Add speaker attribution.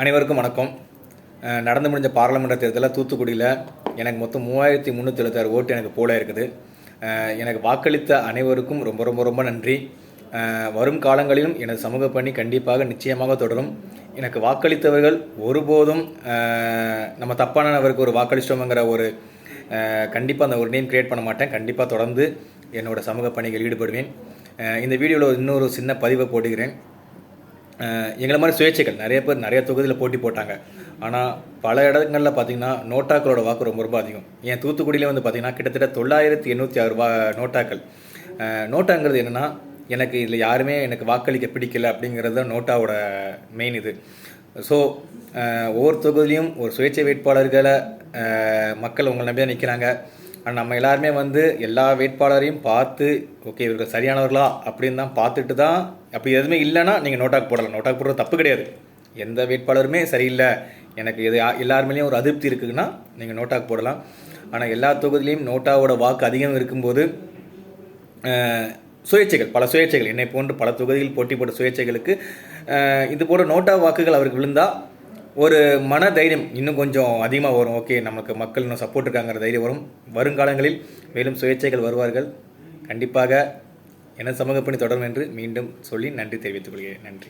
Speaker 1: அனைவருக்கும் வணக்கம். நடந்து முடிஞ்ச பாராளுமன்ற தேர்தலில் தூத்துக்குடியில் எனக்கு மொத்தம் மூவாயிரத்தி முந்நூற்றி எழுபத்தாறு ஓட்டு எனக்கு போல இருக்குது. எனக்கு வாக்களித்த அனைவருக்கும் ரொம்ப ரொம்ப ரொம்ப நன்றி. வரும் காலங்களிலும் எனது சமூக பணி கண்டிப்பாக நிச்சயமாக தொடரும். எனக்கு வாக்களித்தவர்கள் ஒருபோதும் நம்ம தப்பான நபருக்கு ஒரு வாக்களிச்சிட்டோங்கிற ஒரு கண்டிப்பாக அந்த ஒரு நேம் க்ரியேட் பண்ண மாட்டேன். கண்டிப்பாக தொடர்ந்து என்னோடய சமூக பணிகள் ஈடுபடுவேன். இந்த வீடியோவில் இன்னொரு சின்ன பதிவை போடுகிறேன் எங்களை மாதிரி சுயேட்சைகள். நிறைய பேர் நிறைய தொகுதியில் போட்டி போட்டாங்க. ஆனால் பல இடங்களில் பார்த்தீங்கன்னா நோட்டாக்களோட வாக்கு ரொம்ப ரொம்ப அதிகம். ஏன் தூத்துக்குடியில் வந்து பார்த்தீங்கன்னா கிட்டத்தட்ட தொள்ளாயிரத்தி எண்ணூற்றி ஆறு வா நோட்டாக்கள். நோட்டாங்கிறது என்னென்னா எனக்கு இதில் யாருமே எனக்கு வாக்களிக்க பிடிக்கல அப்படிங்கிறது தான் நோட்டாவோட மெயின் இது. ஸோ ஒவ்வொரு தொகுதியிலையும் ஒரு சுயேட்சை வேட்பாளர்களை மக்கள் உங்களை நம்பி தான் நிற்கிறாங்க நம்ம எல்லாருமே வந்து எல்லா வேட்பாளரையும் பார்த்து ஓகே இவர்கள் சரியானவர்களா? அப்படின்னு தான் பார்த்துட்டு தான் அப்படி எதுவுமே இல்லைன்னா நீங்கள் நோட்டாக்கு போடலாம். நோட்டாக் போடுறது தப்பு கிடையாது. எந்த வேட்பாளருமே சரியில்லை. எனக்கு இது எல்லாருமேலேயும் ஒரு அதிருப்தி இருக்குதுன்னா நீங்கள் நோட்டாக்கு போடலாம். ஆனால் எல்லா தொகுதியிலையும் நோட்டாவோட வாக்கு அதிகம் இருக்கும்போது சுயேட்சைகள் பல சுயேட்சைகள். என்னை போன்று பல தொகுதியில் போட்டி போட்ட சுயேட்சைகளுக்கு இது போன்ற நோட்டா வாக்குகள் அவருக்கு விழுந்தால் ஒரு மன தைரியம் இன்னும் கொஞ்சம் அதிகமாக வரும். ஓகே நமக்கு மக்கள் இன்னும் சப்போர்ட் இருக்காங்கிற தைரியம் வரும். வருங்காலங்களில் மேலும் சுயேட்சைகள் வருவார்கள். கண்டிப்பாக என சமூக பணி தொடரும் என்று மீண்டும் சொல்லி நன்றி தெரிவித்துக் கொள்கிறேன். நன்றி.